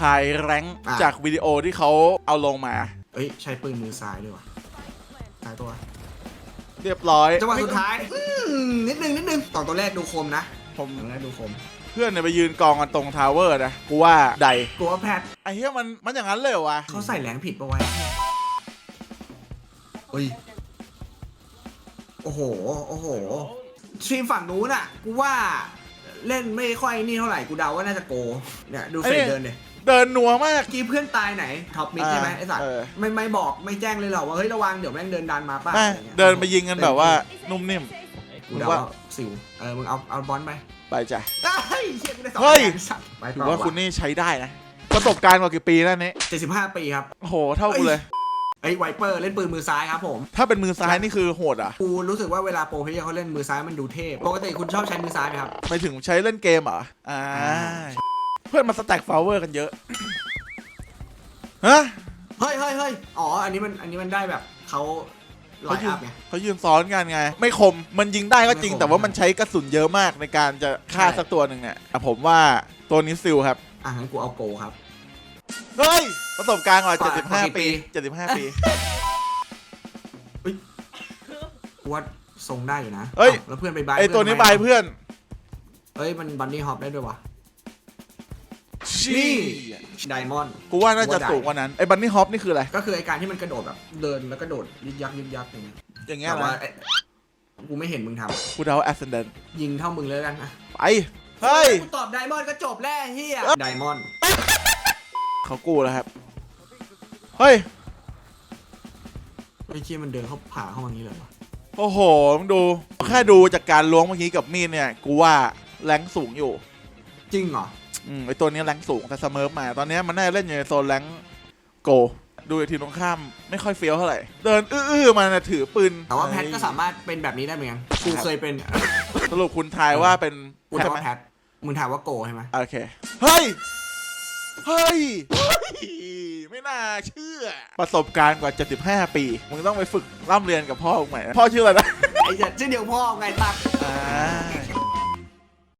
ทายแรงค์อะ จากวิดีโอที่เขาเอาลงมา เอ้ยใช้ปืนมือซ้ายด้วยวะซ้ายตัวเรียบร้อยจังหวะสุดท้ายอืมนิดนึงนิดนึงต่อนตัวแรกดูคมนะผมตอนแรกดูคมเพื่อนเนี่ยไปยืนกองกันตรงทาวเวอร์นะกูว่าใดกลัวแพทไอ้เหี้ยมันมันอย่างนั้นเลยเหรอวะเขาใส่แหลงผิดปะไว้เฮ้ยโอ้โหโอ้โหทีมฝั่งนู้นอะกูว่า เล่นไม่ค่อยนี่เท่าไหร่กูเดาว่าน่าจะโกเนี่ยดูเฟรเดินเลยเดินนัวมากเมื่อกี้เพื่อนตายไหนท็อปมิดใช่ไหมไอ้สัตว์เออ ไม่ไม่บอกไม่แจ้งเลยเหรอว่าเฮ้ยระวังเดี๋ยวแม่งเดินดันมาป่ะแม่งอะไรงี้ยเดินไปยิงกันแบบว่านุ่มนิ่ม กูเดาว่าสิวเออมึงเอาเอาบอลไปไปจ้ะ เฮ้ยเชี่ยกูได้สองเฮ้ยคะแนนสัตว์ไปถืต่ออว่าคุณนี่ใช้ได้นะ ประสบการณ์กว่ากี่ปีแล้วนี้เจ็ดสิบห้าปีครับ โอ้โห เท่ากูเลย ไอ้ไวเปอร์เล่นปืนมือซ้ายครับผม ถ้าเป็นมือซ้ายนี่คือโหดอะ กูรู้สึกว่าเวลาโปรเพลเยอร์เขาเล่นมือซ้ายมันดูเทพปกติคุณชอบใช้มือซ้ายไหมครับ ไปถึงใช้เล่นเกมเหรออ่าอ่าเพื่อนมาสแต็กฟลาวเวอร์กันเยอะ ฮะเฮ้ยเฮ้ยเฮ้ยอ๋อ อันนี้มัน อันนี้มันได้แบบเขาไลเขาน์ยือันพไง เขายืนซ้อนกันไง ไม่คม มันยิงได้ก็จริง ไม่คม แต่ว่ามันใช้กระสุนเยอะมากในการจะฆ่าใช่สักตัวหนึ่งเนี่ยอะผมว่าตัวนี้ซิลครับ อะงั้นกูเอาโกครับ เฮ้ย ประสบการณ์กว่ากว่ากี่75ปีปี 75 ปี กูว่าทรงได้อยู่นะเฮ้ยอ้าแล้วเพื่อนไปบายไอตัวนี้เพื่บายทำไมเพื่อนเฮ้ย มันบันนี่ฮอปได้ด้วยวะชี่ไดมอนด์กูว่าน่าจะกูว่าได้สูงกว่านั้น ไอ้บันนี่ฮอปนี่คืออะไร ก็คือไอการที่มันกระโดดแบบ เดินแล้วกระโดดยึกยักยึกยักอย่างเงี้ยอย่างเงี้ยแต่ว่านะไอ้กูไม่เห็นมึงทกูเดา ascendant ำยิงเท่ามึงเลยแล้วกันนะไป เฮ้ย กูตอบไดมอนด์ก็จบแล้วเฮียไดมอนด์เขากูแล้วครับ เฮ้ย ไอ้เชี่ยมันเดินเข้าผ่าเข้ามางี้เลยวะโอ้โห มึงดู แค่ดูจากการล้วงเมื่อกี้กับมีดเนี่ย กูว่าแรงสูงอยู่ จริงเหรอ อืมไอตัวนี้แรงสูงแต่เสมอมา ตอนนี้มันน่าจะเล่นอยู่ในโซนแรงโก ดูทีมตรงข้ามไม่ค่อยเฟี้ยวเท่าไหร่ เดินอื้อๆมานะถือปืนแต่ว่าแพทก็สามารถเป็นแบบนี้ได้เหมือนกัน กูเคยเป็นสรุปคุณทายว่าเป็นกูแพจะทไหมว่าแพทมึงถามว่าโกใช่ไหมโอเค เฮ้ย เฮ้ย ไม่น่าเชื่อ ประสบการณ์กว่า 75 ปี มึงต้องไปฝึกร่ำเรียนกับพ่อมึงใหม่นะพ่อชื่ออะไรนะไอ้เหี้ยชื่อเดียวพ่อไงตัก อ่า